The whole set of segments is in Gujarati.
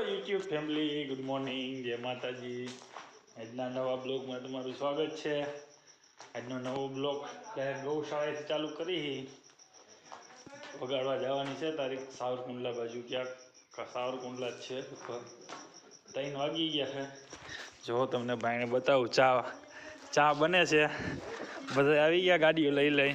યુટ્યુબ ફેમિલી ગુડ મોર્નિંગ જય માતાજી. આજના નવા બ્લોગમાં તમારું સ્વાગત છે. આજનો નવો બ્લોગ ક્યારેક ગૌશાળાએથી ચાલુ કરી. વગાડવા જવાની છે તારીખ સાવરકુંડલા બાજુ. ક્યાંક સાવરકુંડલા જ છે. ત્રણ વાગી ગયા છે. જો તમને ભાઈને બતાવું, ચા ચા બને છે. બધા આવી ગયા ગાડીઓ લઈ લઈ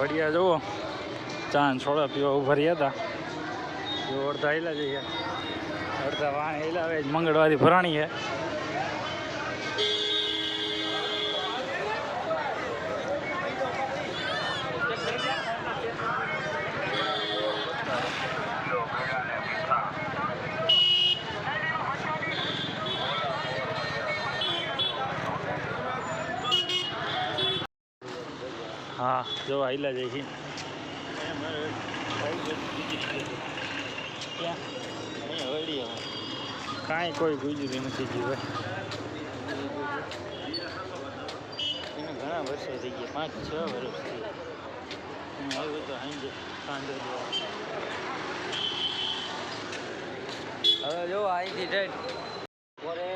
વડિયા જુઓ. ચાંદ છોડા, પીવા ઊભા રહ્યા હતા. અડધા હેલા જઈએ. અડધા વાણ હેલાવે મંગળવારી ભરાણી છે હા જો આઈલા જાય છે કાંઈ કોઈ ગુજરી નથી જીવે એને ઘણા વર્ષો થઈ ગયા પાંચ છ વર્ષથી હું આવ્યો તો સાંજે સાંજે હવે જો અહીંથી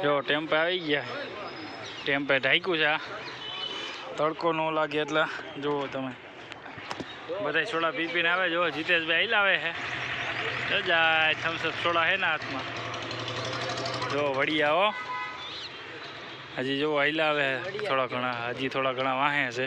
જો ટેમ્પે આવી ગયા. ટેમ્પે ઢાંક્યું છે આ. તડકો ન લાગે એટલે જુઓ તમે. બધા સોડા પી પીને આવે, જુઓ જીતેશભાઈ લાવે છે જાય થમ્સઅપ સોડા હે ને હાથમાં. જો વળી આવો હજી જુઓ આવે થોડા ઘણા, હજી થોડા ઘણા વાહે છે.